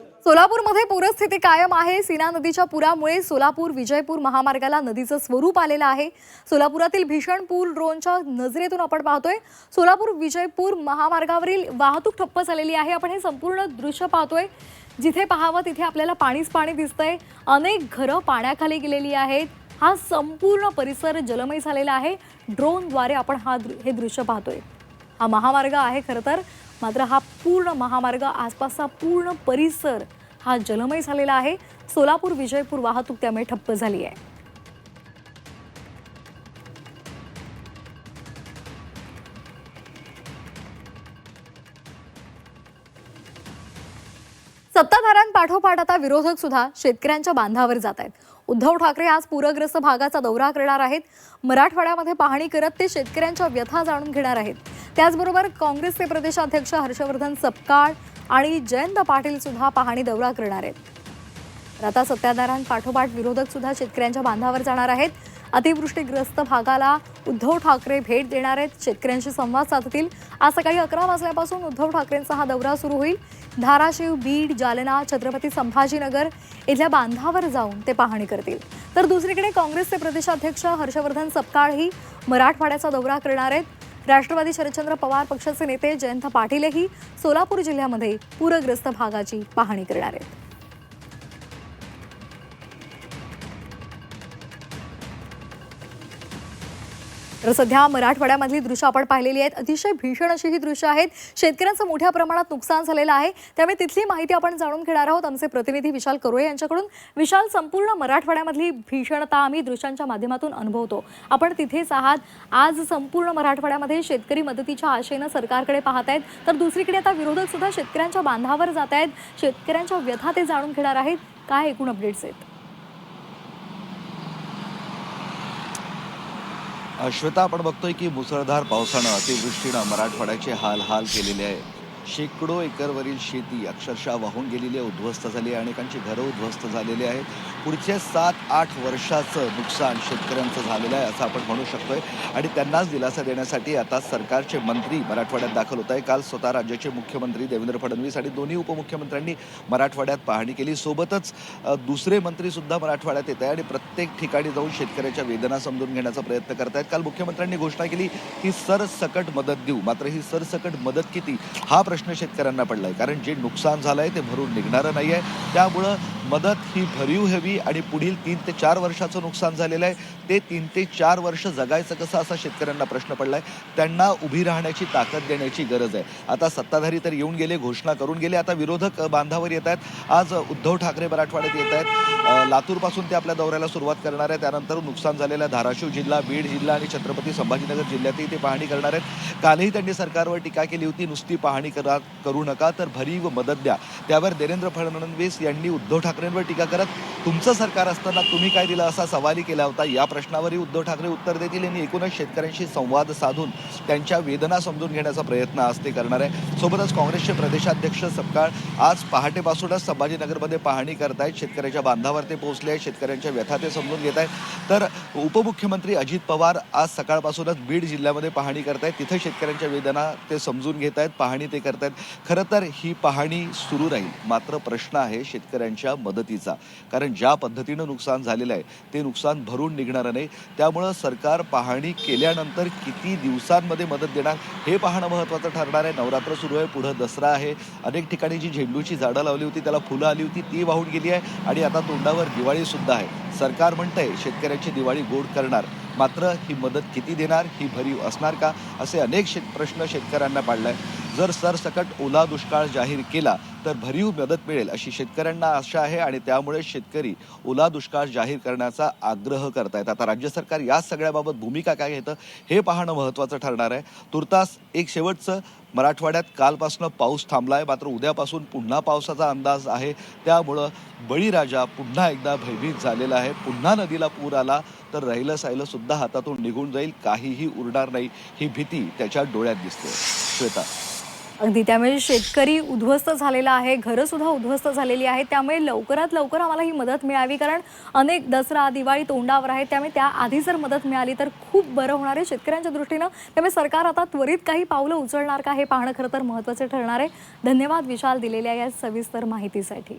सोलापूरमध्ये पूरस्थिती कायम आहे. सीना नदीच्या पुरामुळे सोलापूर विजयपूर महामार्गाला नदीचं स्वरूप आलेलं आहे. सोलापुरातील भीषण पूर ड्रोनच्या नजरेतून आपण पाहतोय. सोलापूर विजयपूर महामार्गावरील वाहतूक ठप्प झालेली आहे. आपण हे संपूर्ण दृश्य पाहतोय. जिथे पाहावं तिथे आपल्याला पाणीच पाणी दिसतंय. अनेक घरं पाण्याखाली गेलेली आहेत. हा संपूर्ण परिसर जलमय झालेला आहे. ड्रोनद्वारे आपण हा दृ- हे दृश्य पाहतोय. हा महामार्ग आहे खरं तर. मात्र हा पूर्ण महामार्ग आसपासचा पूर्ण परिसर हा जलमय झालेला आहे. सोलापूर विजयपूर वाहतूक त्यामुळे ठप्प झाली आहे. सत्ताधाऱ्यांपाठोपाठ आता विरोधक सुद्धा शेतकऱ्यांच्या बांधावर जात आहेत. उद्धव ठाकरे आज पूरग्रस्त भागाचा दौरा करणार आहेत. मराठवाड्यामध्ये पाहणी करत ते शेतकऱ्यांच्या व्यथा जाणून घेणार आहेत. त्याचबरोबर काँग्रेसचे प्रदेशाध्यक्ष हर्षवर्धन सपकाळ आणि जयंत पाटील सुद्धा पाहणी दौरा करणार आहेत. आता सत्ताधाऱ्यांपाठोपाठ विरोधक सुद्धा शेतकऱ्यांच्या बांधावर जाणार आहेत. अतिवृष्टीग्रस्त भागाला उद्धव ठाकरे भेट देणार आहेत. शेतकऱ्यांशी संवाद साधतील. आज सकाळी अकरा वाजल्यापासून उद्धव ठाकरेंचा हा दौरा सुरू होईल. धाराशिव बीड जालना छत्रपती संभाजीनगर इथल्या बांधावर जाऊन ते पाहणी करतील. तर दुसरीकडे काँग्रेसचे प्रदेशाध्यक्ष हर्षवर्धन सपकाळही मराठवाड्याचा दौरा करणार आहेत. राष्ट्रवादी शरदचंद्र पवार पक्षाचे नेते जयंत पाटीलही सोलापूर जिल्ह्यामध्ये पूरग्रस्त भागाची पाहणी करणार आहेत. तर सध्या मराठवाड्यामधली दृश्य आपण पाहिलेली आहेत. अतिशय भीषण अशी ही दृश्य आहेत. शेतकऱ्यांचं मोठ्या प्रमाणात नुकसान झालेलं आहे. त्यामुळे तिथली माहिती आपण जाणून घेणार आहोत. आमचे प्रतिनिधी विशाल करोळे यांच्याकडून. विशाल संपूर्ण मराठवाड्यामधली भीषणता आम्ही दृश्यांच्या माध्यमातून अनुभवतो. आपण तिथेच आहात. आज संपूर्ण मराठवाड्यामध्ये शेतकरी मदतीच्या आशेनं सरकारकडे पाहत आहेत. तर दुसरीकडे आता विरोधक सुद्धा शेतकऱ्यांच्या बांधावर जात आहेत. शेतकऱ्यांच्या व्यथा ते जाणून घेणार आहेत. काय एकूण अपडेट्स आहेत? श्वेता आपण बघतोय की मुसळधार पावसानं अतिवृष्टीनं मराठवाड्याचे हाल हाल केलेले आहे. शेकडो एकरवरील शेती अक्षरशः वाहून गेलेली आहे उद्ध्वस्त झाली आहे. अनेकांची घरं उद्ध्वस्त झालेली आहेत. पुढच्या सात आठ वर्षाचं नुकसान शेतकऱ्यांचं झालेलं आहे असं आपण म्हणू शकतोय. आणि त्यांनाच दिलासा देण्यासाठी आता सरकारचे मंत्री मराठवाड्यात दाखल होत आहे काल स्वतः राज्याचे मुख्यमंत्री देवेंद्र फडणवीस आणि दोन्ही उपमुख्यमंत्र्यांनी मराठवाड्यात पाहणी केली. सोबतच दुसरे मंत्री सुद्धा मराठवाड्यात येत आहे आणि प्रत्येक ठिकाणी जाऊन शेतकऱ्याच्या वेदना समजून घेण्याचा प्रयत्न करत आहेत. काल मुख्यमंत्र्यांनी घोषणा केली की सरसकट मदत देऊ. मात्र ही सरसकट मदत किती? हा प्रश्न शेतकऱ्यांना पडलाय. कारण जे नुकसान झालं आहे ते भरून निघणारं नाही आहे त्यामुळं मदत ही भरीव हवी आणि पुढील तीन ते चार वर्षाचं नुकसान झालेलं आहे. ते तीन ते चार वर्ष जगायचं कसं असा शेतकऱ्यांना प्रश्न पडलाय. त्यांना उभी राहण्याची ताकद देण्याची गरज आहे. आता सत्ताधारी तर येऊन गेले घोषणा करून गेले. आता विरोधक बांधावर येत आहेत. आज उद्धव ठाकरे मराठवाड्यात येत आहेत. लातूरपासून ते आपल्या दौऱ्याला सुरुवात करणार आहे त्यानंतर नुकसान झालेल्या धाराशिव जिल्हा बीड जिल्हा आणि छत्रपती संभाजीनगर जिल्ह्यातही ते पाहणी करणार आहेत. कालही त्यांनी सरकारवर टीका केली होती नुसती पाहणी करा करू नका तर भरीव मदत द्या. त्यावर देवेंद्र फडणवीस यांनी उद्धव ठाकरेंवर टीका करत तुमचं सरकार असताना तुम्ही काय दिलं असा सवाली केला होता? या प्रश्नावरही उद्धव ठाकरे उत्तर देतील. आणि एकूणच शेतकऱ्यांशी संवाद साधून त्यांच्या वेदना समजून घेण्याचा प्रयत्न आज ते करणार आहे सोबतच काँग्रेसचे प्रदेशाध्यक्ष सपकाळ आज पहाटेपासूनच संभाजीनगरमध्ये पाहणी करतायत. शेतकऱ्याच्या बांधावर ते पोहोचले आहेत. शेतकऱ्यांच्या व्यथा ते समजून घेत आहेत तर उपमुख्यमंत्री अजित पवार आज सकाळपासूनच बीड जिल्ह्यामध्ये पाहणी करतायत. तिथे शेतकऱ्यांच्या वेदना ते समजून घेत आहेत पाहणी ते करतायत. खरं तर ही पाहणी सुरू राहील. मात्र प्रश्न आहे शेतकऱ्यांच्या मदतीचा. कारण ज्या पद्धतीनं नुकसान झालेलं आहे ते नुकसान भरून निघणारं नाही. त्यामुळं सरकार पाहणी केल्यानंतर किती दिवसांमध्ये मदत देणार हे पाहणं महत्त्वाचं ठरणार आहे. नवरात्र सुरू आहे पुढं दसरा आहे. अनेक ठिकाणी जी झेंडूची झाडं लावली होती त्याला फुलं आली होती ती वाहून गेली आहे आणि आता तोंडावर दिवाळीसुद्धा आहे. सरकार म्हणतंय शेतकऱ्यांची दिवाळी गोड करणार. मात्र ही मदत किती देणार ही भरीव असणार का असे अनेक शेत प्रश्न शेतकऱ्यांना पाडलाय. जर सरसकट ओला दुष्काळ जाहीर केला तर भरीव मदत मिळेल अशी शेतकऱ्यांना आशा आहे आणि त्यामुळे शेतकरी ओला दुष्काळ जाहीर करण्याचा आग्रह करतायत. आता राज्य सरकार या सगळ्याबाबत भूमिका काय घेतं हे पाहणं महत्त्वाचं ठरणार आहे. तुर्तास एक शेवटचं मराठवाड्यात कालपासून पाऊस थांबलाय मात्र उद्यापासून पुन्हा पावसाचा अंदाज आहे. त्यामुळं बळीराजा पुन्हा एकदा भयभीत झालेला आहे. पुन्हा नदीला पूर आला तर राहिलं साहिलं सुद्धा हातातून निघून जाईल. काहीही उरणार नाही. ही भीती त्याच्या डोळ्यात दिसते श्वेता. अगदी त्यामुळे शेतकरी उद्ध्वस्त झालेला आहे घरं सुद्धा उद्ध्वस्त झालेली आहे त्यामुळे लवकरात लवकर आम्हाला ही मदत मिळावी कारण अनेक दसरा दिवाळी तोंडावर आहे त्यामुळे त्या आधी जर मदत मिळाली तर खूप बरं होणार आहे शेतकऱ्यांच्या दृष्टीनं. त्यामुळे सरकार आता त्वरित काही पावलं उचलणार का हे पाहणं खरं तर महत्त्वाचं ठरणार आहे. धन्यवाद विशाल दिलेल्या या सविस्तर माहितीसाठी.